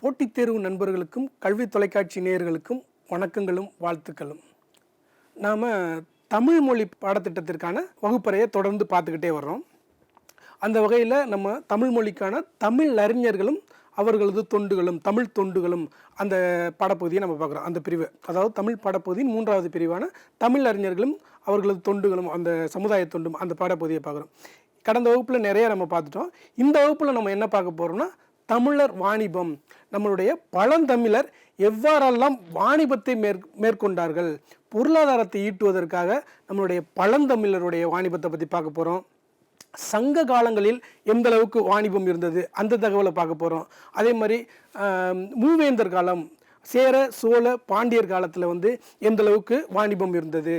போட்டித் தேர்வு நண்பர்களுக்கும் கல்வி தொலைக்காட்சி நேயர்களுக்கும் வணக்கங்களும் வாழ்த்துக்களும். நாம் தமிழ் மொழி பாடத்திட்டத்திற்கான வகுப்பறையை தொடர்ந்து பார்த்துக்கிட்டே வர்றோம். அந்த வகையில் நம்ம தமிழ் மொழிக்கான தமிழ் அறிஞர்களும் அவர்களது தொண்டுகளும் தமிழ் தொண்டுகளும் அந்த பாடப்பகுதியை நம்ம பார்க்குறோம். அந்த பிரிவு. அதாவது தமிழ் பாடப்பகுதியின் மூன்றாவது பிரிவான தமிழ் அறிஞர்களும் அவர்களது தொண்டுகளும் அந்த சமுதாய தொண்டும் அந்த பாடப்பகுதியை பார்க்குறோம். கடந்த வகுப்பில் நிறைய நம்ம பார்த்துட்டோம். இந்த வகுப்பில் நம்ம என்ன பார்க்க போகிறோம்னா தமிழர் வாணிபம். நம்மளுடைய பழந்தமிழர் எவ்வாறெல்லாம் வாணிபத்தை மேற் மேற்கொண்டார்கள்? பொருளாதாரத்தை ஈட்டுவதற்காக நம்மளுடைய பழந்தமிழருடைய வாணிபத்தை பற்றி பார்க்க போகிறோம் சங்க காலங்களில் எந்த அளவுக்கு வாணிபம் இருந்தது? அந்த தகவலை பார்க்க போகிறோம் அதே மாதிரி மூவேந்தர் காலம் சேர சோழ பாண்டியர் காலத்தில் வந்து எந்த அளவுக்கு வாணிபம் இருந்தது?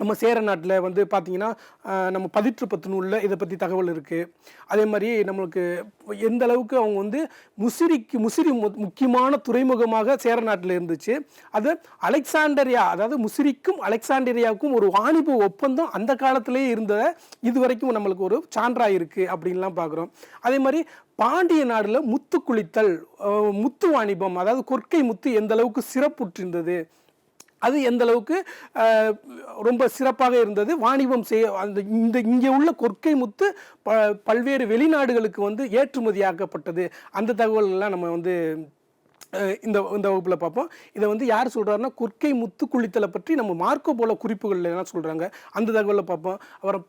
நம்ம சேர நாட்டில் வந்து பார்த்திங்கன்னா நம்ம பதிற்றுப்பத்து நூலில் இதை பற்றி தகவல் இருக்குது அதே மாதிரி நம்மளுக்கு எந்த அளவுக்கு அவங்க வந்து முசிறிக்கு முசிறி முக்கியமான துறைமுகமாக சேர நாட்டில் இருந்துச்சு. அது அலெக்சாண்டரியா அதாவது முசிறிக்கும் அலெக்சாண்டரியாவுக்கும் ஒரு வாணிப ஒப்பந்தம் அந்த காலத்திலேயே இருந்ததை இது வரைக்கும் நம்மளுக்கு ஒரு சான்றாக இருக்குது அப்படின்லாம் பார்க்குறோம் அதே மாதிரி பாண்டிய நாடில் முத்து குளித்தல் முத்து வாணிபம் அதாவது கொற்கை முத்து எந்த அளவுக்கு சிறப்புற்றிருந்தது? அது எந்த அளவுக்கு ரொம்ப சிறப்பாக இருந்தது. வாணிபம் செய்ய அந்த இந்த இங்கே உள்ள கொற்கை முத்து ப பல்வேறு வெளிநாடுகளுக்கு வந்து ஏற்றுமதியாக்கப்பட்டது. அந்த தகவல்கள்லாம் நம்ம வந்து இந்த இந்த வகுப்பில் பார்ப்போம். இதை வந்து யார் சொல்கிறாருன்னா குர்க்கை முத்து குளித்தலை பற்றி நம்ம மார்க்கோ போல குறிப்புகள் எல்லாம் சொல்கிறாங்க அந்த தகவலில் பார்ப்போம். அப்புறம்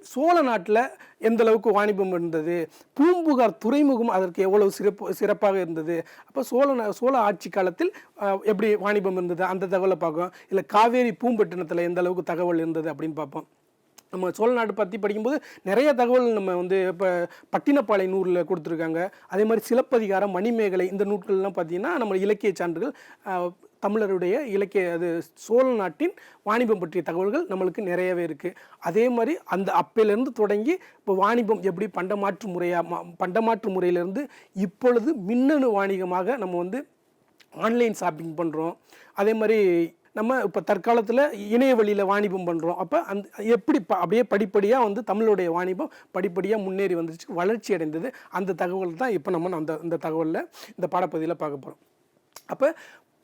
சோழ நாட்டில் எந்த அளவுக்கு வாணிபம் இருந்தது? பூம்புகார் துறைமுகம் அதற்கு எவ்வளவு சிறப்பு சிறப்பாக இருந்தது? அப்போ சோழ நா- சோழ ஆட்சி காலத்தில் எப்படி வாணிபம் இருந்தது? அந்த தகவலை பார்ப்போம் இல்லை காவேரி பூம்பட்டினத்தில் எந்த அளவுக்கு தகவல் இருந்தது அப்படின்னு பார்ப்போம். நம்ம சோழ நாடு பற்றி படிக்கும்போது நிறைய தகவல் நம்ம வந்து இப்போ பட்டினப்பாலை நூலில் கொடுத்துருக்காங்க. அதே மாதிரி சிலப்பதிகாரம் மணிமேகலை இந்த நூல்கள்லாம் பார்த்தீங்கன்னா நம்ம இலக்கிய சான்றுகள் தமிழருடைய இலக்கிய அது சோழ நாட்டின் வாணிபம் பற்றிய தகவல்கள் நம்மளுக்கு நிறையவே இருக்குது அதே மாதிரி அந்த அப்பையிலேருந்து தொடங்கி இப்போ வாணிபம் எப்படி பண்டமாற்று முறையாக பண்டமாற்று முறையிலேருந்து இப்பொழுது மின்னணு வாணிகமாக நம்ம வந்து ஆன்லைன் ஷாப்பிங் பண்ணுறோம் அதே மாதிரி நம்ம இப்போ தற்காலத்தில் இணைய வழியில் வாணிபம் பண்ணுறோம் அப்போ அந்த எப்படி ப அப்படியே படிப்படியாக வந்து தமிழுடைய வாணிபம் படிப்படியாக முன்னேறி வந்துச்சு வளர்ச்சி அடைந்தது அந்த தகவல் தான் இப்போ நம்ம அந்த இந்த தகவலில் இந்த பாடப்பகுதியில் பார்க்க போகிறோம் அப்போ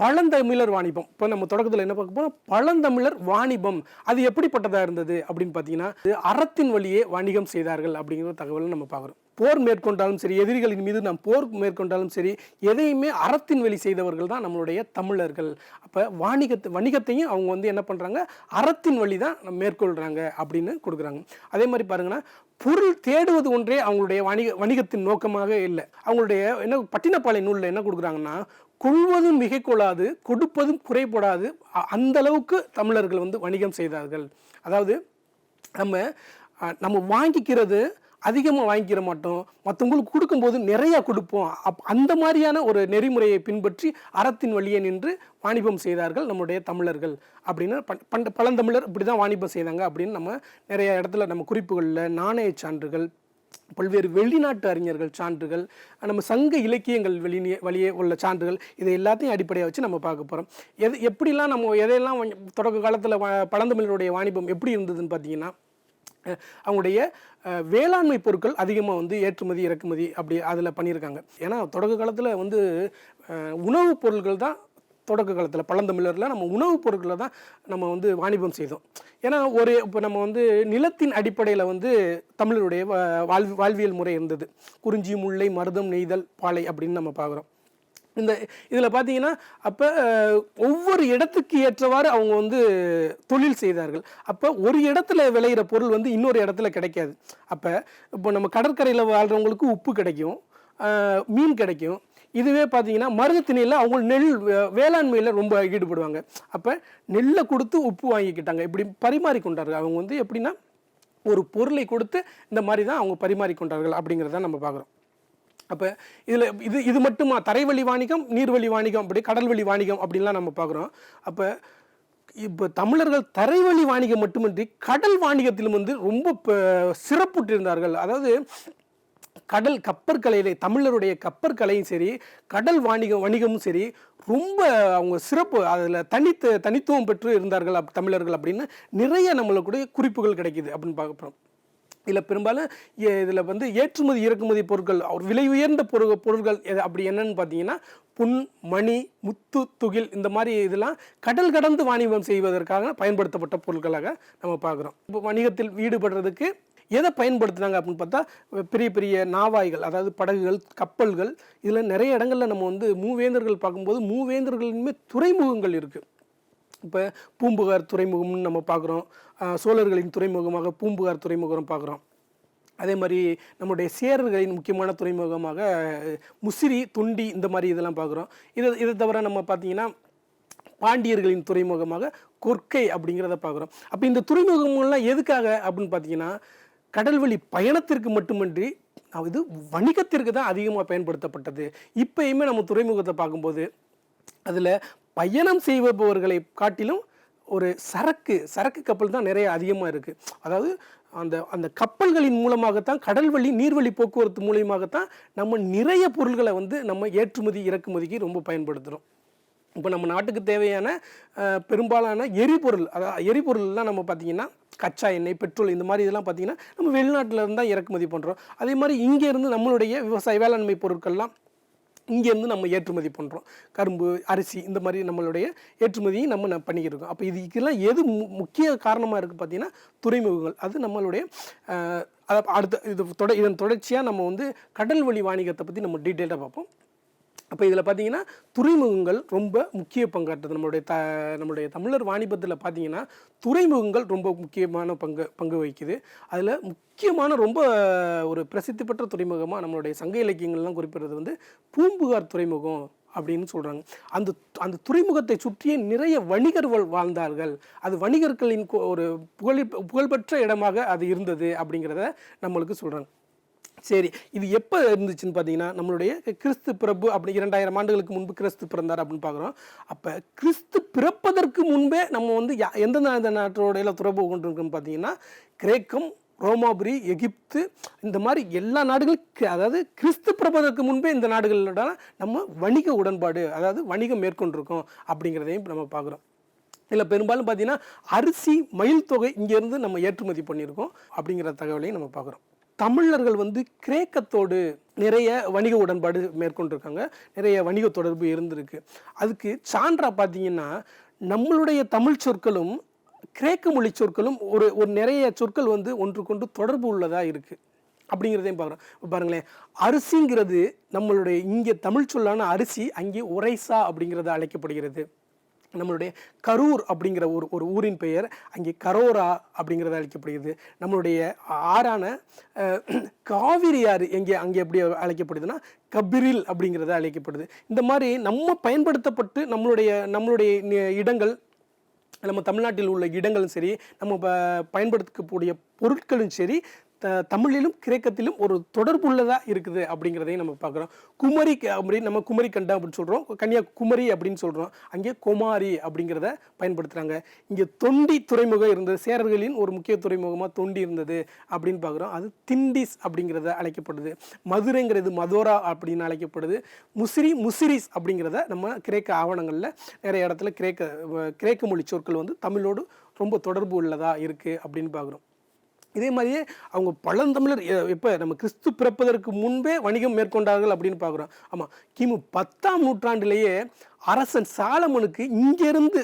பழந்தமிழர் வாணிபம். இப்போ நம்ம தொடக்கத்தில் என்ன பார்க்க போறோம்? பழந்தமிழர் வாணிபம். அது எப்படிப்பட்டதாக இருந்தது அப்படின்னு பார்த்தீங்கன்னா அறத்தின் வழியே வணிகம் செய்தார்கள் அப்படிங்கிற தகவலை நம்ம பார்க்குறோம். போர் மேற்கொண்டாலும் சரி எதிரிகளின் மீது நாம் போர் மேற்கொண்டாலும் சரி எதையுமே அறத்தின் வழி செய்தவர்கள் தான் நம்மளுடைய தமிழர்கள். அப்போ வாணிகத்தை வணிகத்தையும் அவங்க வந்து என்ன பண்ணுறாங்க அறத்தின் வழி தான் மேற்கொள்கிறாங்க அப்படின்னு கொடுக்குறாங்க. அதே மாதிரி பாருங்கன்னா பொருள் தேடுவது ஒன்றே அவங்களுடைய வணிக வணிகத்தின் நோக்கமாக இல்லை. அவங்களுடைய என்ன பட்டினப்பாளைய நூலில் என்ன கொடுக்குறாங்கன்னா கொள்வதும் மிகை கொள்ளாது கொடுப்பதும் குறைபடாது. அ- அந்த அளவுக்கு தமிழர்கள் வந்து வணிகம் செய்தார்கள். அதாவது நம்ம நம்ம வாங்கிக்கிறது அதிகமாக வாங்கிக்கிற மாட்டோம். மற்றவங்களுக்கு கொடுக்கும்போது நிறையா கொடுப்போம். அப் அந்த மாதிரியான ஒரு நெறிமுறையை பின்பற்றி அறத்தின் வழியே நின்று வாணிபம் செய்தார்கள் நம்முடைய தமிழர்கள். அப்படின்னு பண் பண்ட பழந்தமிழர் இப்படி தான் வாணிபம் செய்தாங்க அப்படின்னு நம்ம நிறைய இடத்துல நம்ம குறிப்புகளில் நாணய சான்றுகள் பல்வேறு வெளிநாட்டு அறிஞர்கள் சான்றுகள் நம்ம சங்க இலக்கியங்கள் வெளியே வழியே உள்ள சான்றுகள் இதை எல்லாத்தையும் அடிப்படையாக வச்சு நம்ம பார்க்க போகிறோம் எது எப்படிலாம் நம்ம எதையெல்லாம் தொடக்க காலத்தில் பழந்தமிழருடைய வாணிபம் எப்படி இருந்ததுன்னு பார்த்தீங்கன்னா அவங்களுடைய வேளாண்மை பொருட்கள் அதிகமாக வந்து ஏற்றுமதி இறக்குமதி அப்படி அதில் பண்ணியிருக்காங்க. ஏன்னா தொடக்க காலத்தில் வந்து உணவுப் பொருட்கள் தான் தொடக்க காலத்தில் பழந்தமிழரில் நம்ம உணவுப் பொருட்களை தான் நம்ம வந்து வாணிபம் செய்தோம். ஏன்னா ஒரு இப்போ நம்ம வந்து நிலத்தின் அடிப்படையில் வந்து தமிழருடைய வா- வாழ்வியல் முறை இருந்தது. குறிஞ்சி முல்லை மருதம் நெய்தல் பாலை அப்படின்னு நம்ம பார்க்குறோம். இந்த இதில் பார்த்தீங்கன்னா அப்போ ஒவ்வொரு இடத்துக்கு ஏற்றவாறு அவங்க வந்து தொழில் செய்தார்கள். அப்போ ஒரு இடத்துல விளையிற பொருள் வந்து இன்னொரு இடத்துல கிடைக்காது. அப்போ இப்போ நம்ம கடற்கரையில் வாழ்கிறவங்களுக்கு உப்பு கிடைக்கும் மீன் கிடைக்கும் இதுவே பார்த்தீங்கன்னா மருதத்திணையில் அவங்க நெல் வேளாண்மையில் ரொம்ப ஈடுபடுவாங்க. அப்போ நெல்லை கொடுத்து உப்பு வாங்கிக்கிட்டாங்க. இப்படி பரிமாறிக்கொண்டார்கள். அவங்க வந்து எப்படின்னா ஒரு பொருளை கொடுத்து இந்த மாதிரி தான் அவங்க பரிமாறிக்கொண்டார்கள் அப்படிங்கிறத நம்ம பார்க்குறோம் அப்போ இதில் இது இது மட்டுமா? தரைவழி வாணிகம் நீர்வழி வாணிகம் அப்படி கடல்வழி வாணிகம் அப்படின்லாம் நம்ம பார்க்குறோம் அப்போ இப்போ தமிழர்கள் தரைவழி வாணிகம் மட்டுமின்றி கடல் வாணிகத்திலும் வந்து ரொம்ப சிறப்புற்றிருந்தார்கள். அதாவது கடல் கப்பற்கலையிலே தமிழருடைய கப்பற்கலையும் சரி கடல் வாணிகம் வணிகமும் சரி ரொம்ப அவங்க சிறப்பு அதில் தனித்து தனித்துவம் பெற்று இருந்தார்கள் அப் தமிழர்கள் அப்படின்னு நிறைய நம்மளுக்குடைய குறிப்புகள் கிடைக்குது அப்படின்னு பார்க்குறோம் இதில் பெரும்பாலும் இதில் வந்து ஏற்றுமதி இறக்குமதி பொருட்கள் அவர் விலை உயர்ந்த பொருள் பொருட்கள் எது அப்படி என்னன்னு பார்த்தீங்கன்னா புன் மணி முத்து துகில் இந்த மாதிரி இதெல்லாம் கடல் கடந்து வாணிபம் செய்வதற்காக பயன்படுத்தப்பட்ட பொருட்களாக நம்ம பார்க்குறோம். இப்போ வணிகத்தில் ஈடுபடுறதுக்கு எதை பயன்படுத்துனாங்க அப்படின்னு பார்த்தா பெரிய பெரிய நாவாய்கள் அதாவது படகுகள் கப்பல்கள் இதில் நிறைய இடங்களில் நம்ம வந்து மூவேந்தர்கள் பார்க்கும்போது மூவேந்தர்களுமே துறைமுகங்கள் இருக்குது இப்போ பூம்புகார் துறைமுகம்னு நம்ம பார்க்குறோம். சோழர்களின் துறைமுகமாக பூம்புகார் துறைமுகம் பார்க்குறோம். அதே மாதிரி நம்முடைய சேரர்களின் முக்கியமான துறைமுகமாக முசிறி துண்டி இந்த மாதிரி இதெல்லாம் பார்க்குறோம். இதை இதை தவிர நம்ம பார்த்தீங்கன்னா பாண்டியர்களின் துறைமுகமாக கொர்க்கை அப்படிங்கிறத பார்க்குறோம். அப்போ இந்த துறைமுகங்கள்லாம் எதுக்காக அப்படின்னு பார்த்தீங்கன்னா கடல்வழி பயணத்திற்கு மட்டுமன்றி இது வணிகத்திற்கு தான் அதிகமாக பயன்படுத்தப்பட்டது. இப்பயுமே நம்ம துறைமுகத்தை பார்க்கும்போது அதில் பயணம் செய்பவர்களை காட்டிலும் ஒரு சரக்கு சரக்கு கப்பல் தான் நிறைய அதிகமாக இருக்குது அதாவது அந்த அந்த கப்பல்களின் மூலமாகத்தான் கடல்வழி நீர்வழி போக்குவரத்து மூலியமாகத்தான் நம்ம நிறைய பொருள்களை வந்து நம்ம ஏற்றுமதி இறக்குமதிக்கு ரொம்ப பயன்படுத்துகிறோம் இப்போ நம்ம நாட்டுக்கு தேவையான பெரும்பாலான எரிபொருள் அதாவது எரிபொருள்லாம் நம்ம பார்த்திங்கன்னா கச்சா எண்ணெய் பெட்ரோல் இந்த மாதிரி இதெல்லாம் பார்த்திங்கன்னா நம்ம வெளிநாட்டில் இருந்தால் இறக்குமதி பண்ணுறோம் அதே மாதிரி இங்கேருந்து நம்மளுடைய விவசாய வேளாண்மை பொருட்கள்லாம் இங்கேருந்து நம்ம ஏற்றுமதி பண்ணுறோம் கரும்பு அரிசி இந்த மாதிரி நம்மளுடைய ஏற்றுமதியும் நம்ம ந- பண்ணிக்கிட்டு இருக்கோம் அப்போ இதுக்கெல்லாம் எது மு- முக்கிய காரணமாக இருக்குது பார்த்தீங்கன்னா துறைமுகங்கள். அது நம்மளுடைய அதை அடுத்த இது தொட இதன் தொடர்ச்சியாக நம்ம வந்து கடல் வழி வாணிகத்தை பற்றி நம்ம டீட்டெயிலாக பார்ப்போம். அப்போ இதில் பார்த்தீங்கன்னா துறைமுகங்கள் ரொம்ப முக்கிய பங்காற்றுது. நம்மளுடைய த நம்மளுடைய தமிழர் வாணிபத்தில் பார்த்தீங்கன்னா துறைமுகங்கள் ரொம்ப முக்கியமான பங்கு பங்கு வகிக்குது. அதில் முக்கியமான ரொம்ப ஒரு பிரசித்தி பெற்ற துறைமுகமாக நம்மளுடைய சங்க இலக்கியங்கள்லாம் குறிப்பிடுறது வந்து பூம்புகார் துறைமுகம் அப்படின்னு சொல்கிறாங்க அந்த அந்த துறைமுகத்தை சுற்றியே நிறைய வணிகர்கள் வாழ்ந்தார்கள். அது வணிகர்களின் ஒரு புகழ் புகழ்பெற்ற இடமாக அது இருந்தது அப்படிங்கிறத நம்மளுக்கு சொல்கிறாங்க சரி இது எப்போ இருந்துச்சுன்னு பார்த்தீங்கன்னா நம்மளுடைய கிறிஸ்து பிறப்பு அப்படி இரண்டாயிரம் ஆண்டுகளுக்கு முன்பு கிறிஸ்து பிறந்தார் அப்படின்னு பார்க்குறோம் அப்போ கிறிஸ்து பிறப்பதற்கு முன்பே நம்ம வந்து யா- எந்த நா- நாட்டோடையில துறவு கொண்டிருக்கோம்னு பார்த்தீங்கன்னா கிரேக்கம் ரோமாபுரி எகிப்து இந்த மாதிரி எல்லா நாடுகளும் அதாவது கிறிஸ்து பிறப்பதற்கு முன்பே இந்த நாடுகளோட நம்ம வணிக உடன்பாடு அதாவது வணிகம் மேற்கொண்டிருக்கோம் அப்படிங்கிறதையும் நம்ம பார்க்குறோம் இதில் பெரும்பாலும் பார்த்தீங்கன்னா அரிசி மயில் தொகை இங்கேருந்து நம்ம ஏற்றுமதி பண்ணியிருக்கோம் அப்படிங்கிற தகவலையும் நம்ம பார்க்குறோம் தமிழர்கள் வந்து கிரேக்கத்தோடு நிறைய வணிக உடன்பாடு மேற்கொண்டிருக்காங்க. நிறைய வணிக தொடர்பு இருந்திருக்கு. அதுக்கு சான்றா பார்த்தீங்கன்னா நம்மளுடைய தமிழ் சொற்களும் கிரேக்க மொழி சொற்களும் ஒரு ஒரு நிறைய சொற்கள் வந்து ஒன்றுக்கொண்டு தொடர்பு உள்ளதாக இருக்குது அப்படிங்கிறதையும் பார்க்குறோம் பாருங்களேன் அரிசிங்கிறது நம்மளுடைய இங்கே தமிழ் சொல்லான அரிசி அங்கே உரைசா அப்படிங்கிறது அழைக்கப்படுகிறது. நம்மளுடைய கரூர் அப்படிங்கிற ஒரு ஒரு ஊரின் பெயர் அங்கே கரோரா அப்படிங்கிறது அழைக்கப்படுகிறது. நம்மளுடைய ஆறான காவிரி ஆறு எங்கே அங்கே எப்படி அழைக்கப்படுதுன்னா கபிரில் அப்படிங்கிறது அழைக்கப்படுது. இந்த மாதிரி நம்ம பயன்படுத்தப்பட்டு நம்மளுடைய நம்மளுடைய இடங்கள் நம்ம தமிழ்நாட்டில் உள்ள இடங்களும் சரி நம்ம பயன்படுத்தக்கூடிய பொருட்களும் சரி த தமிழிலும் கிரேக்கத்திலும் ஒரு தொடர்புள்ளதாக இருக்குது அப்படிங்கிறதையும் நம்ம பார்க்குறோம். குமரி க- அப்படி நம்ம குமரி கண்டம் அப்படின்னு சொல்கிறோம் கன்னியாகுமரி அப்படின்னு சொல்கிறோம் அங்கே குமாரி அப்படிங்கிறத பயன்படுத்துகிறாங்க இங்கே தொண்டி துறைமுகம் இருந்தது. சேரர்களின் ஒரு முக்கிய துறைமுகமாக தொண்டி இருந்தது அப்படின்னு பார்க்குறோம். அது திண்டிஸ் அப்படிங்கிறத அழைக்கப்படுது. மதுரைங்கிறது மதோரா அப்படின்னு அழைக்கப்படுது. முசிறி முசிரிஸ் அப்படிங்கிறத நம்ம கிரேக்க ஆவணங்களில் நிறைய இடத்துல கிரேக்க கிரேக்க மொழி சொற்கள் வந்து தமிழோடு ரொம்ப தொடர்பு உள்ளதாக இருக்குது அப்படின்னு பார்க்குறோம். இதே மாதிரியே அவங்க பழந்தமிழர் இப்போ நம்ம கிறிஸ்து பிறப்பதற்கு முன்பே வணிகம் மேற்கொண்டார்கள் அப்படின்னு பார்க்குறோம். ஆமாம் கிமு பத்தாம் நூற்றாண்டிலேயே அரசன் சாலமனுக்கு இங்கேருந்து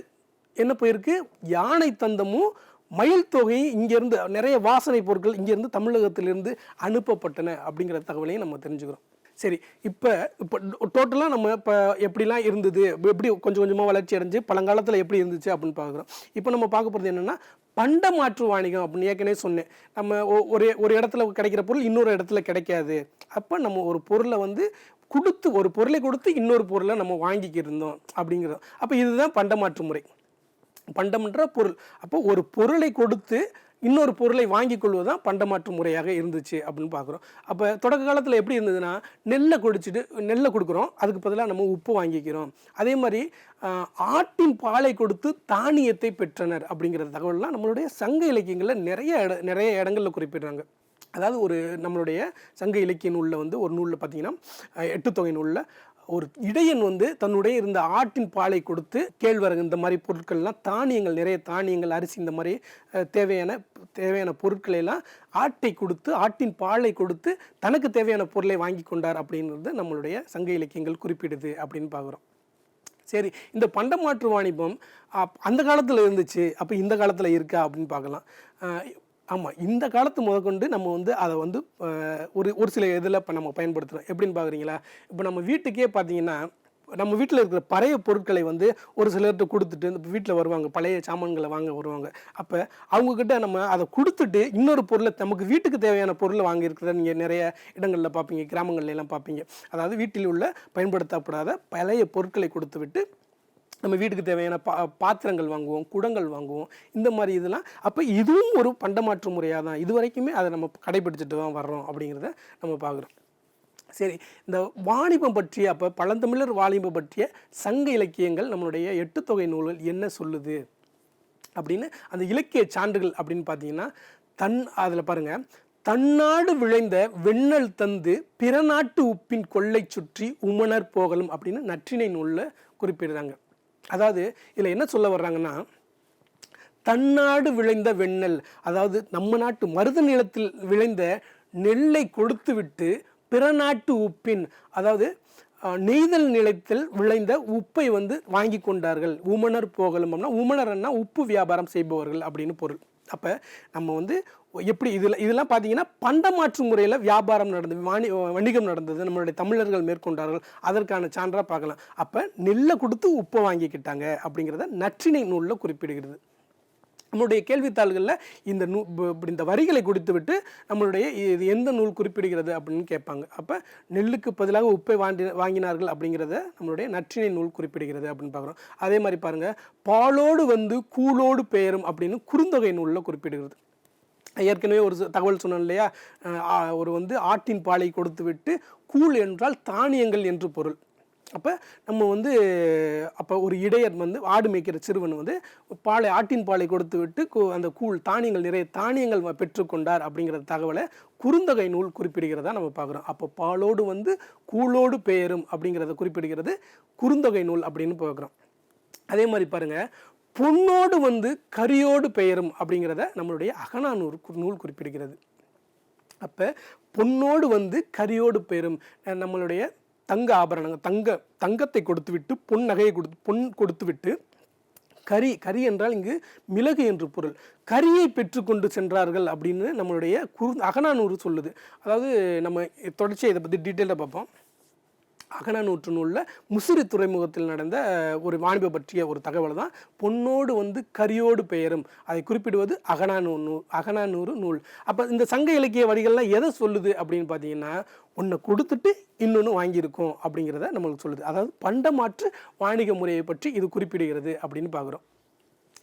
என்ன போயிருக்கு? யானை தந்தமும் மயில் தொகையும் இங்கேருந்து நிறைய வாசனை பொருட்கள் இங்கேருந்து தமிழகத்திலிருந்து அனுப்பப்பட்டன அப்படிங்கிற தகவலையும் நம்ம தெரிஞ்சுக்கிறோம். சரி இப்போ இப்போ டோட்டலாக நம்ம இப்போ எப்படிலாம் இருந்தது? எப்படி கொஞ்சம் கொஞ்சமாக வளர்ச்சி அடைஞ்சு பழங்காலத்தில் எப்படி இருந்துச்சு அப்படின்னு பார்க்குறோம். இப்போ நம்ம பார்க்க போகிறது என்னென்னா பண்டமாற்று வாணிகம் அப்படின்னு ஏற்கனவே சொன்னேன். நம்ம ஒ- ஒரு ஒரு இடத்துல கிடைக்கிற பொருள் இன்னொரு இடத்துல கிடைக்காது. அப்போ நம்ம ஒரு பொருளை வந்து கொடுத்து ஒரு பொருளை கொடுத்து இன்னொரு பொருளை நம்ம வாங்கிக்கிருந்தோம் இருந்தோம் அப்படிங்கிறோம். அப்போ இதுதான் பண்டமாற்று முறை. பண்டம்ன்ற பொருள். அப்போ ஒரு பொருளை கொடுத்து இன்னொரு பொருளை வாங்கி கொள்வது தான் பண்டமாற்று முறையாக இருந்துச்சு அப்படின்னு பார்க்குறோம். அப்போ தொடக்க காலத்தில் எப்படி இருந்ததுன்னா நெல்லை குடிச்சிட்டு நெல்லை கொடுக்குறோம். அதுக்கு பதிலாக நம்ம உப்பு வாங்கிக்கிறோம். அதே மாதிரி ஆட்டின் பாலை கொடுத்து தானியத்தை பெற்றனர் அப்படிங்கிற தகவல்லாம் நம்மளுடைய சங்க இலக்கியங்களில் நிறைய இட நிறைய இடங்களில் குறிப்பிடுறாங்க. அதாவது ஒரு நம்மளுடைய சங்க இலக்கிய நூலில் வந்து ஒரு நூலில் பார்த்திங்கன்னா எட்டு தொகை நூலில் ஒரு இடையன் வந்து தன்னுடைய இருந்த ஆட்டின் பாலை கொடுத்து கேழ்வரகு இந்த மாதிரி பொருட்கள்லாம் தானியங்கள் நிறைய தானியங்கள் அரிசி இந்த மாதிரி தேவையான தேவையான பொருட்களை எல்லாம் ஆட்டை கொடுத்து ஆட்டின் பாலை கொடுத்து தனக்கு தேவையான பொருளை வாங்கி கொண்டார் அப்படிங்கிறது நம்மளுடைய சங்க இலக்கியங்கள் குறிப்பிடுது அப்படின்னு பார்க்குறோம். சரி இந்த பண்டமாற்று வாணிபம் அப்- அந்த காலத்தில் இருந்துச்சு அப்போ இந்த காலத்தில் இருக்கா அப்படின்னு பார்க்கலாம். ஆமாம் இந்த காலத்து முதற்கொண்டு நம்ம வந்து அதை வந்து ஒரு ஒரு சில இதில் இப்போ நம்ம பயன்படுத்துகிறோம். எப்படின்னு பார்க்குறீங்களா? இப்போ நம்ம வீட்டுக்கே பார்த்தீங்கன்னா நம்ம வீட்டில் இருக்கிற பழைய பொருட்களை வந்து ஒரு சிலர்கிட்ட கொடுத்துட்டு இந்த வீட்டில் வருவாங்க பழைய சாமான்களை வாங்க வருவாங்க. அப்போ அவங்கக்கிட்ட நம்ம அதை கொடுத்துட்டு இன்னொரு பொருளை நமக்கு வீட்டுக்கு தேவையான பொருளை வாங்கியிருக்கிறத நீங்கள் நிறைய இடங்களில் பார்ப்பீங்க கிராமங்கள்லாம் பார்ப்பீங்க. அதாவது வீட்டில் உள்ள பயன்படுத்தப்படாத பழைய பொருட்களை கொடுத்து விட்டு நம்ம வீட்டுக்கு தேவையான பா பாத்திரங்கள் வாங்குவோம் குடங்கள் வாங்குவோம் இந்த மாதிரி இதெல்லாம் அப்போ இதுவும் ஒரு பண்டமாற்று முறையாக தான். இது வரைக்குமே அதை நம்ம கடைபிடிச்சிட்டு தான் வர்றோம் அப்படிங்கிறத நம்ம பார்க்குறோம். சரி இந்த வாணிபம் பற்றிய அப்போ பழந்தமிழர் வாணிபம் பற்றிய சங்க இலக்கியங்கள் நம்மளுடைய எட்டு தொகை நூல்கள் என்ன சொல்லுது? அப்படின்னு அந்த இலக்கிய சான்றுகள் அப்படின்னு பார்த்தீங்கன்னா தன் அதில் பாருங்கள் தன்னாடு விளைந்த வெண்ணல் தந்து பிற நாட்டு உப்பின் கொள்ளை சுற்றி உமணர் போகலும் அப்படின்னு நற்றினை நூலில் குறிப்பிடுறாங்க. அதாவது இதில் என்ன சொல்ல வர்றாங்கன்னா தன்னாடு விளைந்த வெண்ணெல் அதாவது நம்ம நாட்டு மருத நிலத்தில் விளைந்த நெல்லை கொடுத்துவிட்டு பிற நாட்டு உப்பின் அதாவது நெய்தல் நிலத்தில் விளைந்த உப்பை வந்து வாங்கி கொண்டார்கள். உமணர் போகலும் அப்படின்னா உமனர்னா உப்பு வியாபாரம் செய்பவர்கள் அப்படின்னு பொருள். அப்போ நம்ம வந்து எப்படி இதில் இதெல்லாம் பார்த்தீங்கன்னா பண்டமாற்று முறையில் வியாபாரம் நடந்தது வாணி வணிகம் நடந்தது. நம்மளுடைய தமிழர்கள் மேற்கொண்டார்கள். அதற்கான சான்றாக பார்க்கலாம். அப்போ நெல்லை கொடுத்து உப்பை வாங்கிக்கிட்டாங்க அப்படிங்கிறத நற்றினை நூலில் குறிப்பிடுகிறது. நம்மளுடைய கேள்வித்தாள்களில் இந்த நூ இப்படி இந்த வரிகளை கொடுத்து விட்டு நம்மளுடைய இது எந்த நூல் குறிப்பிடுகிறது அப்படின்னு கேட்பாங்க. அப்போ நெல்லுக்கு பதிலாக உப்பை வாங்கி வாங்கினார்கள் அப்படிங்கிறத நம்மளுடைய நற்றினை நூல் குறிப்பிடுகிறது அப்படின்னு பார்க்குறோம். அதே மாதிரி பாருங்கள் பாலோடு வந்து கூலோடு பெயரும் அப்படின்னு குறுந்தொகை நூலில் குறிப்பிடுகிறது. ஏற்கனவே ஒரு தகவல் சொன்னோம் இல்லையா? ஒரு வந்து ஆட்டின் பாலை கொடுத்து விட்டு கூழ் என்றால் தானியங்கள் என்று பொருள். அப்போ நம்ம வந்து அப்போ ஒரு இடையர் வந்து ஆடு மேய்க்கிற சிறுவன் வந்து பாலை ஆட்டின் பாலை கொடுத்து விட்டு அந்த கூழ் தானியங்கள் நிறைய தானியங்கள் பெற்றுக்கொண்டார் அப்படிங்கிற தகவலை குறுந்தகை நூல் குறிப்பிடுகிறதா நம்ம பார்க்குறோம். அப்போ பாலோடு வந்து கூழோடு பெயரும் அப்படிங்கிறத குறிப்பிடுகிறது குறுந்தொகை நூல் அப்படின்னு பார்க்குறோம். அதே மாதிரி பாருங்கள் பொன்னோடு வந்து கரியோடு பெயரும் அப்படிங்கிறத நம்மளுடைய அகனானூர் நூல் குறிப்பிடுகிறது. அப்போ பொன்னோடு வந்து கரியோடு பெயரும் நம்மளுடைய தங்க ஆபரணங்கள் தங்க தங்கத்தை கொடுத்து விட்டு பொன் நகையை கொடுத்து பொன் கொடுத்து விட்டு கரி கரி என்றால் இங்கு மிளகு என்று பொருள். கரியை பெற்றுக்கொண்டு சென்றார்கள் அப்படின்னு நம்மளுடைய குறு அகநானூறு சொல்லுது. அதாவது நம்ம தொடர்ச்சியாக இதை பற்றி டீட்டெயிலாக பார்ப்போம். அகநானூற்று நூலில் முசிறி துறைமுகத்தில் நடந்த ஒரு வாணிப பற்றிய ஒரு தகவல் தான். பொன்னோடு வந்து கரியோடு பெயரும். அதை குறிப்பிடுவது அகநானூறு நூல் அகனானூறு நூல். அப்போ இந்த சங்க இலக்கிய வரிகள்லாம் எதை சொல்லுது அப்படின்னு பார்த்தீங்கன்னா ஒன்றை கொடுத்துட்டு இன்னொன்று வாங்கியிருக்கோம் அப்படிங்கிறத நம்மளுக்கு சொல்லுது. அதாவது பண்டமாற்று வாணிக முறையை பற்றி இது குறிப்பிடுகிறது அப்படின்னு பார்க்குறோம்.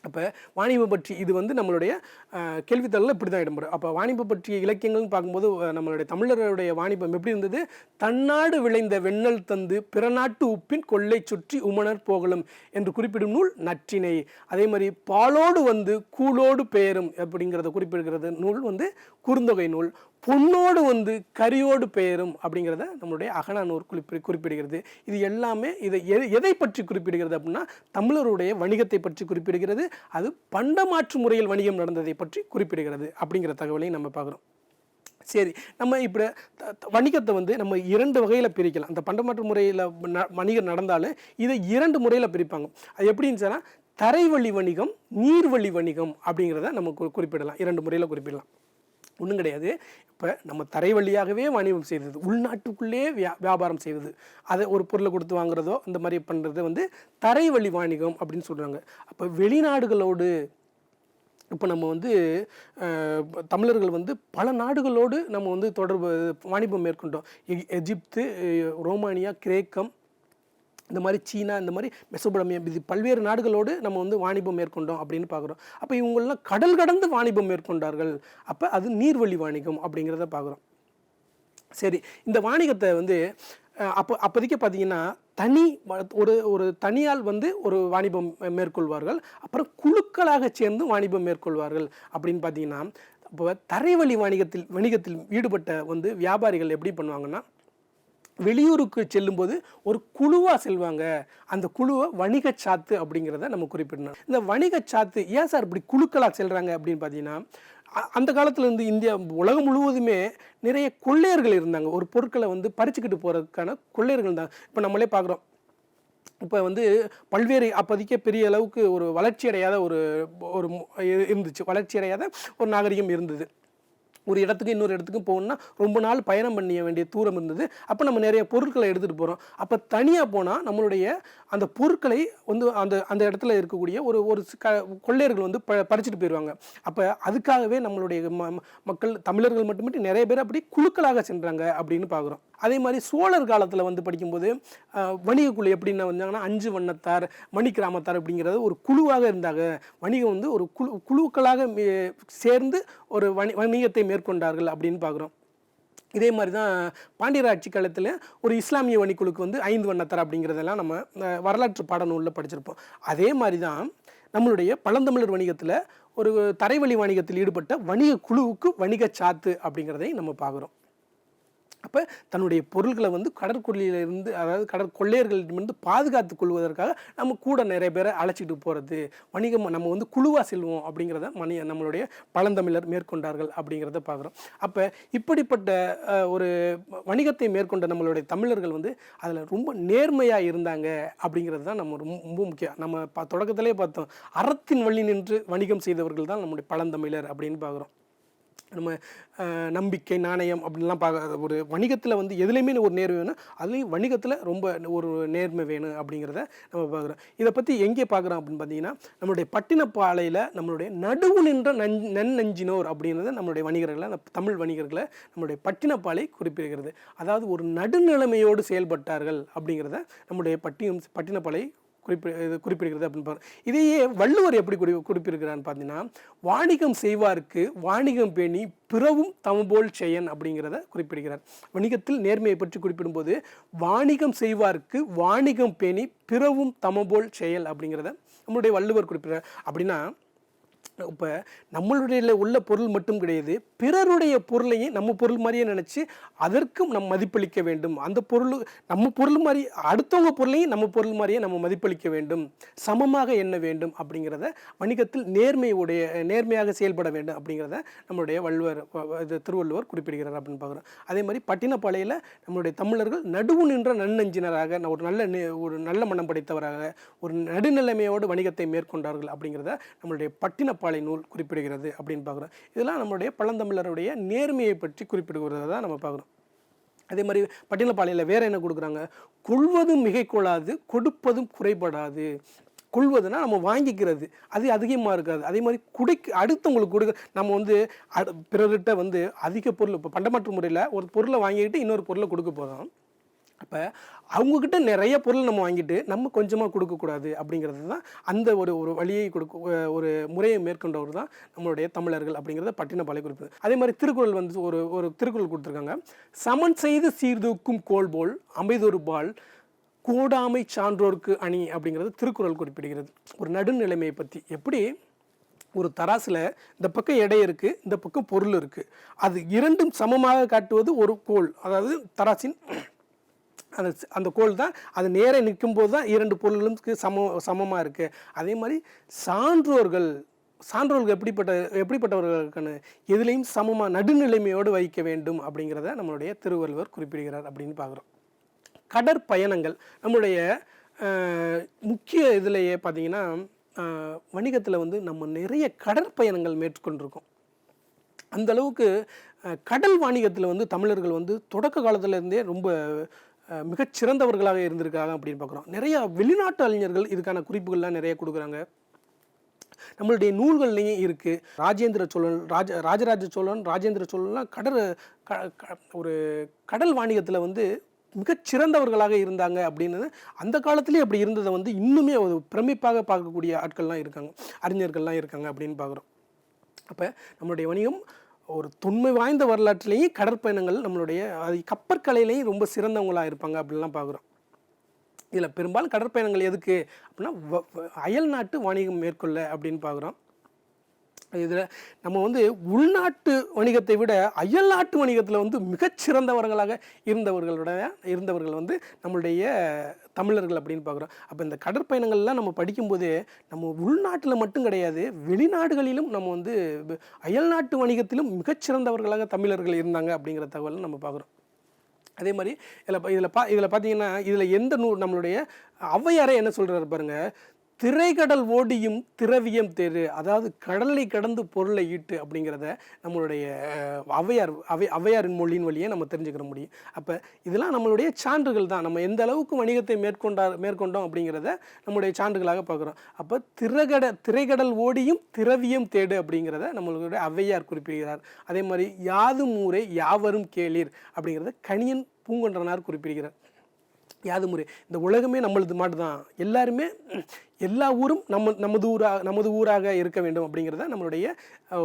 அப்போ வாணிபம் பற்றி இது வந்து நம்மளுடைய அஹ், கேள்வித்தாளில் இப்படி தான் இடம்பெறும். அப்போ வாணிபம் பற்றிய இலக்கியங்கள்னு பார்க்கும்போது நம்மளுடைய தமிழருடைய வாணிபம் எப்படி இருந்தது? தன்னாடு விளைந்த வெண்ணல் தந்து பிறநாட்டு உப்பின் கொள்ளை சுற்றி உமணர் போகலும் என்று குறிப்பிடும் நூல் நற்றினை. அதே மாதிரி பாலோடு வந்து கூலோடு பெயரும் அப்படிங்கிறத குறிப்பிடுகிறது நூல் வந்து குறுந்தொகை நூல். பொன்னோடு வந்து கரியோடு பெயரும் அப்படிங்கிறத நம்மளுடைய அகநானூர் குறிப்பி குறிப்பிடுகிறது. இது எல்லாமே இதை எ- எதை பற்றி குறிப்பிடுகிறது அப்படின்னா தமிழருடைய வணிகத்தை பற்றி குறிப்பிடுகிறது. அது பண்டமாற்று முறையில் வணிகம் நடந்ததை பற்றி குறிப்பிடுகிறது அப்படிங்கிற தகவலையும் நம்ம பார்க்குறோம். சரி நம்ம இப்போ வணிகத்தை வந்து நம்ம இரண்டு வகையில் பிரிக்கலாம். அந்த பண்டமாற்று முறையில் வணிகம் நடந்தாலும் இதை இரண்டு முறையில் பிரிப்பாங்க. அது எப்படின்னு சொன்னால் தரைவழி வணிகம் நீர்வழி வணிகம் அப்படிங்கிறத நம்ம குறிப்பிடலாம். இரண்டு முறையில் குறிப்பிடலாம். ஒன்றும் கிடையாது. இப்போ நம்ம தரை வழியாகவே வாணிபம் செய்தது உள்நாட்டுக்குள்ளே வியா வியாபாரம் செய்வது அதை ஒரு பொருளை கொடுத்து வாங்குறதோ இந்த மாதிரி பண்ணுறது வந்து தரை வழி வாணிகம் அப்படின்னு சொல்கிறாங்க அப்போ வெளிநாடுகளோடு இப்போ நம்ம வந்து தமிழர்கள் வந்து பல நாடுகளோடு நம்ம வந்து தொடர்பு வாணிபம் மேற்கொண்டோம். எகிப்து ரோமானியா கிரேக்கம் இந்த மாதிரி சீனா இந்த மாதிரி மெசோபடமியா இது பல்வேறு நாடுகளோடு நம்ம வந்து வாணிபம் மேற்கொண்டோம் அப்படின்னு பார்க்குறோம். அப்போ இவங்கெல்லாம் கடல் கடந்து வாணிபம் மேற்கொண்டார்கள். அப்போ அது நீர்வழி வாணிகம் அப்படிங்கிறத பார்க்குறோம். சரி இந்த வாணிகத்தை வந்து அப்போ அப்போதைக்கு பார்த்தீங்கன்னா தனி ஒரு ஒரு தனியால் வந்து ஒரு வாணிபம் மேற்கொள்வார்கள். அப்புறம் குழுக்களாக சேர்ந்து வாணிபம் மேற்கொள்வார்கள் அப்படின்னு பார்த்தீங்கன்னா இப்போ தரைவழி வாணிகத்தில் வணிகத்தில் ஈடுபட்ட வந்து வியாபாரிகள் எப்படி பண்ணுவாங்கன்னா வெளியூருக்கு செல்லும்போது ஒரு குழுவாக செல்வாங்க. அந்த குழுவை வணிக சாத்து அப்படிங்கிறத நம்ம குறிப்பிடணும். இந்த வணிக சாத்து ஏன் சார் இப்படி குழுக்களாக செல்கிறாங்க அப்படின்னு பார்த்தீங்கன்னா அந்த காலத்துலேருந்து இந்தியா உலகம் முழுவதுமே நிறைய கொள்ளையர்கள் இருந்தாங்க. ஒரு பொருட்களை வந்து பறிச்சுக்கிட்டு போகிறதுக்கான கொள்ளையர்கள் தான். இப்போ நம்மளே பார்க்குறோம். இப்போ வந்து பல்வேறு அப்போதைக்கே பெரிய அளவுக்கு ஒரு வளர்ச்சி அடையாத ஒரு ஒரு இருந்துச்சு. வளர்ச்சி அடையாத ஒரு நாகரிகம் இருந்தது. ஒரு இடத்துக்கு இன்னொரு இடத்துக்கு போகணுன்னா ரொம்ப நாள் பயணம் பண்ணிய வேண்டிய தூரம் இருந்தது. அப்போ நம்ம நிறைய பொருட்களை எடுத்துகிட்டு போகிறோம் அப்போ தனியாக போனால் நம்மளுடைய அந்த பொருட்களை வந்து அந்த அந்த இடத்துல இருக்கக்கூடிய ஒரு ஒரு க கொள்ளையர்கள் வந்து ப பறிச்சுட்டு போயிடுவாங்க அப்போ அதுக்காகவே நம்மளுடைய ம மக்கள் தமிழர்கள் மட்டுமின்றி நிறைய பேர் அப்படி குழுக்களாக சென்றாங்க அப்படின்னு பார்க்குறோம் அதே மாதிரி சோழர் காலத்தில் வந்து படிக்கும்போது வணிகக்குழு எப்படின்னா வந்தாங்கன்னா அஞ்சு வண்ணத்தார் மணி கிராமத்தார் அப்படிங்கிறது ஒரு குழுவாக இருந்தாங்க. வணிகம் வந்து ஒரு குழு குழுக்களாக சேர்ந்து ஒரு வணி வணிகத்தை மேற்கொண்டார்கள் அப்படின்னு பார்க்குறோம். இதே மாதிரி தான் பாண்டியர் ஆட்சி காலத்தில் ஒரு இஸ்லாமிய வணிக்குழுக்கு வந்து ஐந்து வண்ணத்தர் அப்படிங்கிறதெல்லாம் நம்ம வரலாற்று வரலாற்று பாடநூலில் படிச்சிருப்போம். அதே மாதிரி தான் நம்மளுடைய பழந்தமிழர் வணிகத்தில் ஒரு தரைவழி வணிகத்தில் ஈடுபட்ட வணிக குழுவுக்கு வணிக சாத்து அப்படிங்கிறதையும் நம்ம பார்க்குறோம். அப்போ தன்னுடைய பொருள்களை வந்து கடற்கொள்ளையிலிருந்து அதாவது கடற்கொள்ளையர்களிடமிருந்து பாதுகாத்து கொள்வதற்காக நம்ம கூட நிறைய பேரை அழைச்சிட்டு போகிறது வணிகம் நம்ம வந்து குழுவாக செல்வோம் அப்படிங்கிறத மணி நம்மளுடைய பழந்தமிழர் மேற்கொண்டார்கள் அப்படிங்கிறத பார்க்குறோம். அப்போ இப்படிப்பட்ட ஒரு வணிகத்தை மேற்கொண்ட நம்மளுடைய தமிழர்கள் வந்து அதில் ரொம்ப நேர்மையாக இருந்தாங்க அப்படிங்கிறது தான் நம்ம ரொம்ப ரொம்ப முக்கியம். நம்ம ப தொடக்கத்திலே பார்த்தோம். அறத்தின் வழி நின்று வணிகம் செய்தவர்கள் தான் நம்முடைய பழந்தமிழர் அப்படின்னு பார்க்குறோம். நம்ம நம்பிக்கை நாணயம் அப்படின்லாம் பார்க்க ஒரு வணிகத்தில் வந்து எதுலேயுமே ஒரு நேர்மை வேணும் அதுலேயும் வணிகத்தில் ரொம்ப ஒரு நேர்மை வேணும் அப்படிங்கிறத நம்ம பார்க்குறோம். இதை பற்றி எங்கே பார்க்குறோம் அப்படின்னு பார்த்தீங்கன்னா நம்மளுடைய பட்டினப்பாளையில் நம்மளுடைய நடுவு நின்ற நஞ் நன்னஞ்சினோர் அப்படிங்கிறது நம்மளுடைய வணிகர்களை நம்ம தமிழ் வணிகர்களை நம்மளுடைய பட்டினப்பாலை குறிப்பிடுகிறது. அதாவது ஒரு நடுநிலைமையோடு செயல்பட்டார்கள் அப்படிங்கிறத நம்முடைய பட்டினம் பட்டினப்பாலை குறிப்பி இது குறிப்பிடுகிறது அப்படின்னு பாருங்க இதையே வள்ளுவர் எப்படி குறி குறிப்பிடுகிறான்னு பார்த்தீங்கன்னா வாணிகம் செய்வார்க்கு வாணிகம் பேணி பிறவும் தமபோல் செயன் அப்படிங்கிறத குறிப்பிடுகிறார். வணிகத்தில் நேர்மையை பற்றி குறிப்பிடும்போது வாணிகம் செய்வார்க்கு வாணிகம் பேணி பிறவும் தமபோல் செயல் அப்படிங்கிறத நம்மளுடைய வள்ளுவர் குறிப்பிடுறார் அப்படின்னா இப்போ நம்மளுடைய உள்ள பொருள் மட்டும் கிடையாது பிறருடைய பொருளையும் நம்ம பொருள் மாதிரியே நினச்சி அதற்கும் நம் மதிப்பளிக்க வேண்டும். அந்த பொருள் நம்ம பொருள் மாதிரி அடுத்தவங்க பொருளையும் நம்ம பொருள் மாதிரியே நம்ம மதிப்பளிக்க வேண்டும். சமமாக எண்ண வேண்டும் அப்படிங்கிறத வணிகத்தில் நேர்மையுடைய நேர்மையாக செயல்பட வேண்டும் அப்படிங்கிறத நம்மளுடைய வள்ளுவர் இது திருவள்ளுவர் குறிப்பிடுகிறார் அப்படின்னு பார்க்குறோம். அதே மாதிரி பட்டினப்பாளையில் நம்மளுடைய தமிழர்கள் நடுவு நின்ற நன்னஞ்சினராக ஒரு நல்ல நே- ஒரு நல்ல மனம் படைத்தவராக ஒரு நடுநிலைமையோடு வணிகத்தை மேற்கொண்டார்கள் அப்படிங்கிறத நம்மளுடைய பட்டினப்பாளை நூல் குறிப்பிடுகிறது அப்படின்னு பார்க்குறோம். இதெல்லாம் நம்மளுடைய பழந்தமிழருடைய நேர்மையை பற்றி குறிப்பிடுகிறத தான் நம்ம பார்க்குறோம். அதே மாதிரி பட்டினப்பாளையில் வேறு என்ன கொடுக்குறாங்க? கொள்வதும் மிகை கொள்ளாது கொடுப்பதும் குறைபடாது. கொள்வதுனா நம்ம வாங்கிக்கிறது. அது அதிகமாக இருக்காது. அதே மாதிரி குடைக்கு அடுத்தவங்களுக்கு கொடுக்க நம்ம வந்து பிறர்கிட்ட வந்து அதிக பொருள் இப்போ பண்டமாற்று முறையில் ஒரு பொருளை வாங்கிக்கிட்டு இன்னொரு பொருளை கொடுக்க போகிறோம் அப்போ அவங்கக்கிட்ட நிறைய பொருள் நம்ம வாங்கிட்டு நம்ம கொஞ்சமாக கொடுக்கக்கூடாது அப்படிங்கிறது தான் அந்த ஒரு ஒரு வழியை கொடுக்க ஒரு முறையை மேற்கொண்டவர் தான் நம்மளுடைய தமிழர்கள் அப்படிங்கிறத பட்டினப்பாலை குறிப்பிடு அதே மாதிரி திருக்குறள் வந்து ஒரு ஒரு திருக்குறள் கொடுத்துருக்காங்க. சமன் செய்து சீர்தூக்கும் கோல் போல் அமைதொரு பால் கோடாமை சான்றோர்க்கு அணி அப்படிங்கிறது திருக்குறள் குறிப்பிடுகிறது. ஒரு நடுநிலைமையை பற்றி எப்படி? ஒரு தராசில் இந்த பக்கம் எடை இருக்குது இந்த பக்கம் பொருள் இருக்குது அது இரண்டும் சமமாக காட்டுவது ஒரு கோல் அதாவது தராசின் அந்த அந்த கோல் தான் அது நேரே நிற்கும்போது தான் இரண்டு பொருள்களும் சம சமமாக இருக்குது அதே மாதிரி சான்றோர்கள் சான்றோர்கள் எப்படிப்பட்ட எப்படிப்பட்டவர்களுக்கான எதுலேயும் சமமாக நடுநிலைமையோடு வைக்க வேண்டும் அப்படிங்கிறத நம்மளுடைய திருவள்ளுவர் குறிப்பிடுகிறார் அப்படின்னு பார்க்குறோம். கடற்பயணங்கள் நம்மளுடைய முக்கிய இதிலேயே பார்த்தீங்கன்னா வணிகத்தில் வந்து நம்ம நிறைய கடற்பயணங்கள் மேற்கொண்டிருக்கோம். அந்தளவுக்கு கடல் வாணிகத்தில் வந்து தமிழர்கள் வந்து தொடக்க காலத்துலேருந்தே ரொம்ப மிகச்சிறந்தவர்களாக மிகச் சிறந்தவர்களாக இருந்திருக்காங்க அப்படின்னு பார்க்குறோம். நிறையா வெளிநாட்டு அறிஞர்கள் இதுக்கான குறிப்புகள்லாம் நிறைய கொடுக்குறாங்க. நம்மளுடைய நூல்கள்லையும் இருக்குது ராஜேந்திர சோழன் ராஜ ராஜராஜ சோழன் ராஜேந்திர சோழன்லாம் கடல் க க- ஒரு கடல் வாணிகத்தில் வந்து மிகச் சிறந்தவர்களாக இருந்தாங்க அப்படின்னு அந்த காலத்துலேயே அப்படி இருந்ததை வந்து இன்னுமே ஒரு பிரமிப்பாக பார்க்கக்கூடிய ஆட்கள்லாம் இருக்காங்க அறிஞர்கள்லாம் இருக்காங்க அப்படின்னு பார்க்குறோம். அப்போ நம்மளுடைய வணிகம் ஒரு தொன்மை வாய்ந்த வரலாற்றுலேயும் கடற்பயணங்கள் நம்மளுடைய அது கப்பற்கலையிலையும் ரொம்ப சிறந்தவங்களாக இருப்பாங்க அப்படின்லாம் பார்க்குறோம். இதில் பெரும்பாலும் கடற்பயணங்கள் எதுக்கு அப்படின்னா வ- வ- அயல் நாட்டு வாணிகம் மேற்கொள்ள அப்படின்னு பார்க்குறோம். இதில் நம்ம வந்து உள்நாட்டு வணிகத்தை விட அயல்நாட்டு வணிகத்தில் வந்து மிகச்சிறந்தவர்களாக இருந்தவர்களுடைய இருந்தவர்கள் வந்து நம்மளுடைய தமிழர்கள் அப்படின்னு பார்க்குறோம். அப்போ இந்த கடற்பயணங்கள்லாம் நம்ம படிக்கும்போது நம்ம உள்நாட்டில் மட்டும் கிடையாது வெளிநாடுகளிலும் நம்ம வந்து அயல்நாட்டு வணிகத்திலும் மிகச்சிறந்தவர்களாக தமிழர்கள் இருந்தாங்க அப்படிங்கிற தகவலை நம்ம பார்க்குறோம். அதே மாதிரி இதில் இதில் பா இதில் பார்த்தீங்கன்னா இதில் எந்த நூல் நம்மளுடைய ஔவையாரே என்ன சொல்கிறாரு பாருங்கள் திரைக்கடல் ஓடியும் திரவியம் தேரு அதாவது கடலை கடந்து பொருளை ஈட்டு அப்படிங்கிறத நம்மளுடைய அவையார் அவை அவையாரின் மொழியின் வழியே நம்ம தெரிஞ்சுக்கிற முடியும். அப்போ இதெல்லாம் நம்மளுடைய சான்றுகள் தான். நம்ம எந்த அளவுக்கு வணிகத்தை மேற்கொண்டார் மேற்கொண்டோம் அப்படிங்கிறத நம்மளுடைய சான்றுகளாக பார்க்குறோம். அப்போ திரகட திரைக்கடல் ஓடியும் திரவியம் தேடு அப்படிங்கிறத நம்மளுடைய ஔவையார் குறிப்பிடுகிறார். அதே மாதிரி யாதும் ஊரே யாவரும் கேளீர் அப்படிங்கிறத கணியன் பூங்கொன்றனார் குறிப்பிடுகிறார். யாது முறை. இந்த உலகமே நம்மளது மாட்டு தான் எல்லாருமே எல்லா ஊரும் நம்ம நமது ஊராக நமது ஊராக இருக்க வேண்டும் அப்படிங்கிறத நம்மளுடைய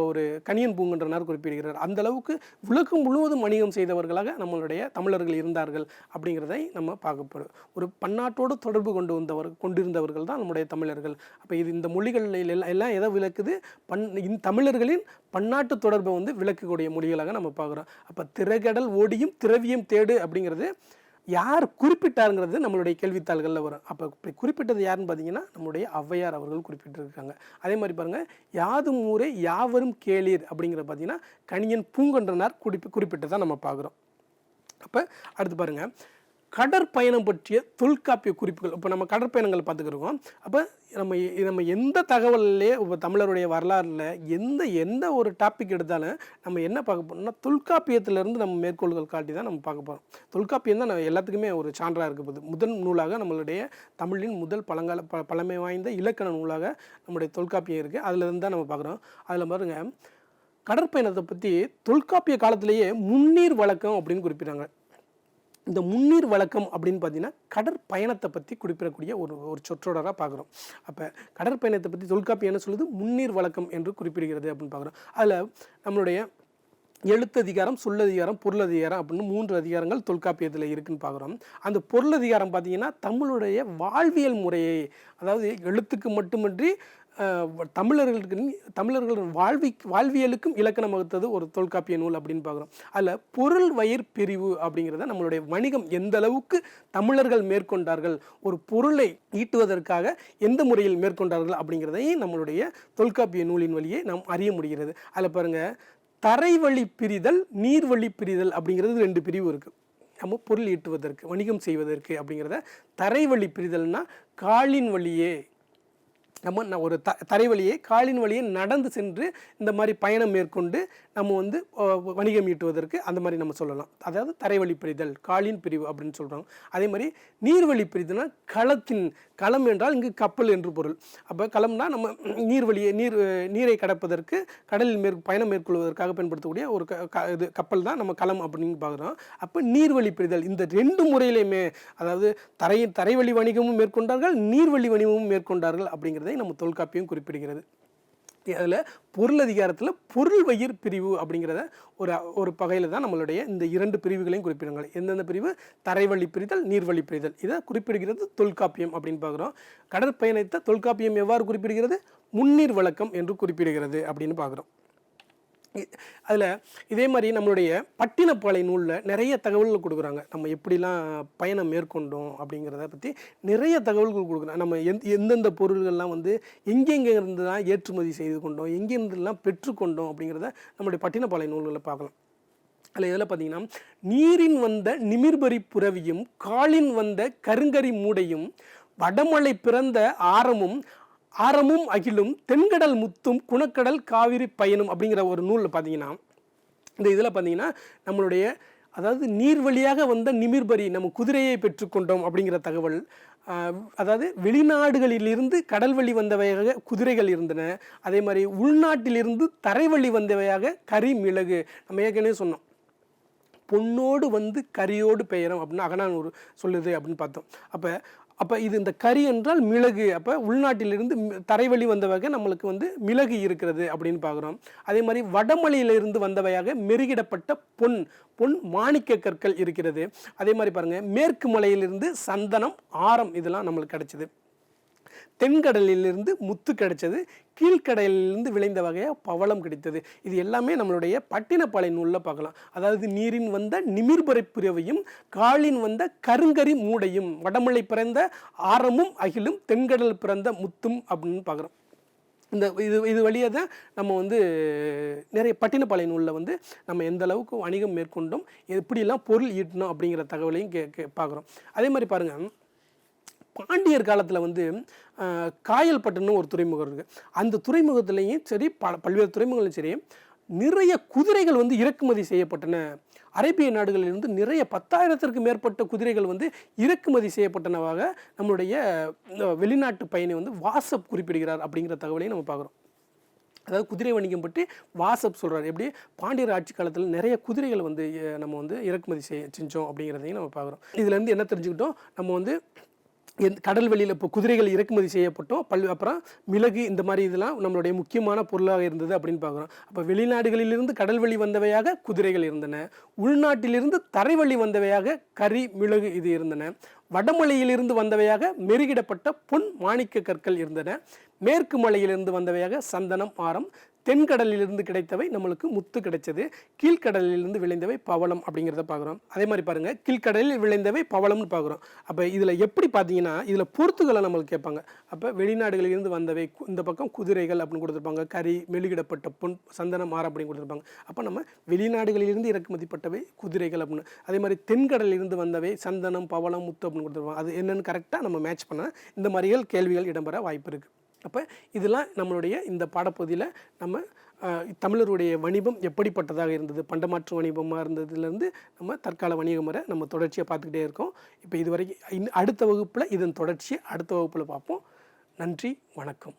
ஒரு கணியன் பூங்கன்றனார் குறிப்பிடுகிறார். அந்த அளவுக்கு உலகம் முழுவதும் வணிகம் செய்தவர்களாக நம்மளுடைய தமிழர்கள் இருந்தார்கள் அப்படிங்கிறதை நம்ம பார்க்கப்படும் ஒரு பன்னாட்டோடு தொடர்பு கொண்டு வந்தவர் கொண்டிருந்தவர்கள் தான் நம்முடைய தமிழர்கள். அப்போ இது இந்த மொழிகளில் எல்லாம் எல்லாம் எதை விளக்குது? பன் இந் தமிழர்களின் பன்னாட்டு தொடர்பை வந்து விளக்கக்கூடிய மொழிகளாக நம்ம பார்க்குறோம். அப்போ திரைகடல் ஓடியும் திரவியம் தேடு அப்படிங்கிறது யார் குறிப்பிட்டாருங்கிறது நம்மளுடைய கேள்வித்தாள்களில் வரும். அப்போ இப்படி குறிப்பிட்டது யாருன்னு பார்த்தீங்கன்னா நம்முடைய ஔவையார் அவர்கள் குறிப்பிட்டிருக்காங்க. அதே மாதிரி பாருங்கள் யாதும் ஊரே யாவரும் கேளீர் அப்படிங்கிற பார்த்தீங்கன்னா கணியன் பூங்கொன்றனார் குறிப்பி குறிப்பிட்டதான் நம்ம பார்க்குறோம் அப்போ அடுத்து பாருங்கள் கடற்பயணம் பற்றிய தொல்காப்பிய குறிப்புகள். இப்போ நம்ம கடற்பயணங்கள் பார்த்துக்கிருக்கோம். அப்போ நம்ம நம்ம எந்த தகவல்லே இப்போ தமிழருடைய வரலாறில் எந்த எந்த ஒரு டாபிக் எடுத்தாலும் நம்ம என்ன பார்க்க போகிறோம்னா தொல்காப்பியத்திலேருந்து நம்ம மேற்கோள்கள் காட்டி தான் நம்ம பார்க்க போகிறோம் தொல்காப்பியம் தான் நம்ம எல்லாத்துக்குமே ஒரு சான்றாக இருக்க போகுது. முதல் நூலாக நம்மளுடைய தமிழின் முதல் பழங்கால ப பழமை வாய்ந்த இலக்கண நூலாக நம்முடைய தொல்காப்பியம் இருக்குது அதில் இருந்து தான் நம்ம பார்க்குறோம். அதில் பாருங்க கடற்பயணத்தை பற்றி தொல்காப்பிய காலத்திலேயே முன்னீர் வழக்கம் அப்படின்னு குறிப்பிட்றாங்க இந்த முன்னீர் வழக்கம் அப்படின்னு பார்த்தீங்கன்னா கடற்பயணத்தை பற்றி குறிப்பிடக்கூடிய ஒரு ஒரு சொற்றொடராக பார்க்குறோம். அப்போ கடற்பயணத்தை பற்றி தொல்காப்பியம் என்ன சொல்லுது? முன்னீர் வழக்கம் என்று குறிப்பிடுகிறது அப்படின்னு பார்க்குறோம். அதில் நம்மளுடைய எழுத்ததிகாரம் சொல்லதிகாரம் பொருளதிகாரம் அப்படின்னு மூன்று அதிகாரங்கள் தொல்காப்பியத்தில் இருக்குன்னு பார்க்குறோம். அந்த பொருளதிகாரம் பார்த்தீங்கன்னா தமிழுடைய வாழ்வியல் முறையை அதாவது எழுத்துக்கு மட்டுமின்றி தமிழர்களுக்கு தமிழர்களின் வாழ்வி வாழ்வியலுக்கும் இலக்கணம் வகுத்தது ஒரு தொல்காப்பிய நூல் அப்படின்னு பார்க்குறோம். அதில் பொருள் வயிர் பிரிவு அப்படிங்கிறத நம்மளுடைய வணிகம் எந்த அளவுக்கு தமிழர்கள் மேற்கொண்டார்கள் ஒரு பொருளை ஈட்டுவதற்காக எந்த முறையில் மேற்கொண்டார்கள் அப்படிங்கிறதையும் நம்மளுடைய தொல்காப்பிய நூலின் வழியே நாம் அறிய முடிகிறது. அதில் பாருங்கள் தரைவழி பிரிதல் நீர்வழி பிரிதல் அப்படிங்கிறது ரெண்டு பிரிவு இருக்குது நம்ம பொருள் ஈட்டுவதற்கு வணிகம் செய்வதற்கு அப்படிங்கிறத தரைவழி பிரிதல்னா காலின் வழியே நம்ம ஒரு த தரை வழியே காலின் வழியே நடந்து சென்று இந்த மாதிரி பயணம் மேற்கொண்டு நம்ம வந்து வணிகம் ஈட்டுவதற்கு அந்த மாதிரி நம்ம சொல்லலாம். அதாவது தரைவழி பிரிதல் காலின் பிரிவு அப்படின்னு சொல்கிறோம் அதே மாதிரி நீர்வழி பிரிதல்னா களத்தின் களம் என்றால் இங்கு கப்பல் என்று பொருள். அப்போ களம்னா நம்ம நீர்வழியை நீர் நீரை கடப்பதற்கு கடலில் மேற் பயணம் மேற்கொள்வதற்காக பயன்படுத்தக்கூடிய ஒரு க க- இது கப்பல் தான் நம்ம களம் அப்படின்னு பார்க்குறோம். அப்போ நீர்வழி பிரிதல் இந்த ரெண்டு முறையிலையுமே அதாவது தரை தரைவழி வணிகமும் மேற்கொண்டார்கள் நீர்வழி வணிகமும் மேற்கொண்டார்கள் அப்படிங்கிறது நம்ம தொல்காப்பியம் குறிப்பிடுகிறது. அதில் பொருள் அதிகாரத்தில் பொருள் வயிர் பிரிவு அப்படிங்கிறத ஒரு ஒரு பகையில் தான் நம்மளுடைய இந்த இரண்டு பிரிவுகளையும் குறிப்பிடுங்கள். எந்தெந்த பிரிவு? தரைவழி பிரிதல் நீர்வழி பிரிதல். இதை குறிப்பிடுகிறது தொல்காப்பியம் அப்படின்னு பார்க்குறோம். கடற்பயணத்தை தொல்காப்பியம் எவ்வாறு குறிப்பிடுகிறது? முன்னீர் வழக்கம் என்று குறிப்பிடுகிறது அப்படின்னு பார்க்குறோம். அதில் இதே மாதிரி நம்மளுடைய பட்டினப்பாலை நூலில் நிறைய தகவல்கள் கொடுக்குறாங்க. நம்ம எப்படிலாம் பயணம் மேற்கொண்டோம் அப்படிங்கிறத பற்றி நிறைய தகவல்கள் கொடுக்குறாங்க நம்ம எந் எந்தெந்த பொருள்கள்லாம் வந்து எங்கெங்கே இருந்துலாம் ஏற்றுமதி செய்து கொண்டோம் எங்கேருந்துலாம் பெற்றுக்கொண்டோம் அப்படிங்கிறத நம்மளுடைய பட்டினப்பாலை நூல்களை பார்க்கலாம். அதில் இதில் பார்த்தீங்கன்னா நீரின் வந்த நிமிர்பரி புறவியும் காலின் வந்த கருங்கரி மூடையும் வடமலை பிறந்த ஆரமும் ஆரமும் அகிலும் தென்கடல் முத்தும் குணக்கடல் காவிரி பயனும் அப்படிங்கிற ஒரு நூலில் பார்த்தீங்கன்னா இந்த இதில் பார்த்தீங்கன்னா நம்மளுடைய அதாவது நீர் வழியாக வந்த நிமிர்பரி நம்ம குதிரையை பெற்றுக்கொண்டோம் அப்படிங்கிற தகவல் அதாவது வெளிநாடுகளிலிருந்து கடல் வழி வந்தவையாக குதிரைகள் இருந்தன. அதே மாதிரி உள்நாட்டிலிருந்து தரை வழி வந்தவையாக கரி மிளகு நம்ம ஏற்கனவே சொன்னோம். பொண்ணோடு வந்து கரியோடு பெயரும் அப்படின்னு அகனானூர் சொல்லுது அப்படின்னு பார்த்தோம். அப்போ அப்போ இது இந்த கறி என்றால் மிளகு. அப்போ உள்நாட்டிலிருந்து தரைவழி வந்த வந்தவக நம்மளுக்கு வந்து மிளகு இருக்கிறது அப்படின்னு பார்க்குறோம். அதே மாதிரி வடமலையிலிருந்து வந்தவையாக மெருகிடப்பட்ட பொன் பொன் மாணிக்க கற்கள் இருக்கிறது. அதே மாதிரி பாருங்கள் மேற்கு மலையிலிருந்து சந்தனம் ஆரம் இதெல்லாம் நம்மளுக்கு கிடச்சிது. தென்கடலிலிருந்து முத்து கிடைச்சது. கீழ்க்கடலிலிருந்து விளைந்த வகையாக பவளம் கிடைத்தது. இது எல்லாமே நம்மளுடைய பட்டினப்பாலை நூலில் பார்க்கலாம். அதாவது நீரின் வந்த நிமிர்பறை பிறவையும் காலின் வந்த கருங்கரி மூடையும் வடமலை பிறந்த ஆரமும் அகிலும் தென்கடல் பிறந்த முத்தும் அப்படின்னு பார்க்குறோம். இந்த இது இது வழியாக தான் நம்ம வந்து நிறைய பட்டினப்பாலை நூலில் வந்து நம்ம எந்த அளவுக்கு வணிகம் மேற்கொண்டோம் எப்படியெல்லாம் பொருள் ஈட்டணும் அப்படிங்கிற தகவலையும் கே கே பார்க்குறோம். அதே மாதிரி பாருங்கள் பாண்டியர் காலத்தில் வந்து காயல்பட்டுன்னு ஒரு துறைமுகம் இருக்குது அந்த துறைமுகத்துலேயும் சரி பல பல்வேறு துறைமுகங்களும் சரி நிறைய குதிரைகள் வந்து இறக்குமதி செய்யப்பட்டன. அரேபிய நாடுகளிலிருந்து நிறைய பத்தாயிரத்திற்கு மேற்பட்ட குதிரைகள் வந்து இறக்குமதி செய்யப்பட்டனவாக நம்மளுடைய வெளிநாட்டு பயணி வந்து வாட்ஸ்அப் குறிப்பிடுகிறார் அப்படிங்கிற தகவலையும் நம்ம பார்க்குறோம். அதாவது குதிரை வணிகம் பற்றி வாசப் சொல்கிறார் எப்படி? பாண்டியர் ஆட்சி காலத்தில் நிறைய குதிரைகள் வந்து நம்ம வந்து இறக்குமதி செய் செஞ்சோம் அப்படிங்கிறதையும் நம்ம பார்க்குறோம். இதுலேருந்து என்ன தெரிஞ்சுக்கிட்டோம்? நம்ம வந்து எந்த கடல் வெளியில் இப்போ குதிரைகள் இறக்குமதி செய்யப்பட்டோம். பல் அப்புறம் மிளகு இந்த மாதிரி இதெல்லாம் நம்மளுடைய முக்கியமான பொருளாக இருந்தது அப்படின்னு பார்க்குறோம். அப்போ வெளிநாடுகளிலிருந்து கடல் வழி வந்தவையாக குதிரைகள் இருந்தன. உள்நாட்டிலிருந்து தரை வழி வந்தவையாக கறி மிளகு இது இருந்தன. வடமலையிலிருந்து வந்தவையாக மெருகிடப்பட்ட பொன் மாணிக்க கற்கள் இருந்தன. மேற்கு மலையிலிருந்து வந்தவையாக சந்தனம் ஆரம் தென்கடலிலிருந்து கிடைத்தவை நம்மளுக்கு முத்து கிடைச்சது. கீழ்கடலிலிருந்து விளைந்தவை பவளம் அப்படிங்கிறத பார்க்குறோம். அதே மாதிரி பாருங்கள் கீழ்க்கடலில் விளைந்தவை பவளம்னு பார்க்குறோம். அப்போ இதில் எப்படி பார்த்தீங்கன்னா இதில் பொறுத்துகளை நம்மளுக்கு கேட்பாங்க. அப்போ வெளிநாடுகளிலிருந்து வந்தவை இந்த பக்கம் குதிரைகள் அப்படின்னு கொடுத்துருப்பாங்க. கறி மெழுகிடப்பட்ட பொன் சந்தனம் ஆரம் அப்படின்னு கொடுத்துருப்பாங்க. அப்போ நம்ம வெளிநாடுகளிலிருந்து இறக்குமதிப்பட்டவை குதிரைகள் அப்படின்னு. அதே மாதிரி தென்கடலிலிருந்து வந்தவை சந்தனம் பவளம் முத்து அப்படின்னு கொடுத்துருப்பாங்க. அது என்னென்னு கரெக்டாக நம்ம மேட்ச் பண்ணால் இந்த மாதிரிகள் கேள்விகள் இடம்பெற வாய்ப்பு இருக்குது அப்போ இதெல்லாம் நம்மளுடைய இந்த பாடப்பகுதியில் நம்ம தமிழருடைய வணிபம் எப்படிப்பட்டதாக இருந்தது? பண்டமாற்று வணிபமாக இருந்ததுலேருந்து நம்ம தற்கால வணிகம் வரை நம்ம தொடர்ச்சியாக பார்த்துக்கிட்டே இருக்கோம். இப்போ இது வரைக்கும் இன்னும் அடுத்த வகுப்பில் இதன் தொடர்ச்சியை அடுத்த வகுப்பில் பார்ப்போம். நன்றி வணக்கம்.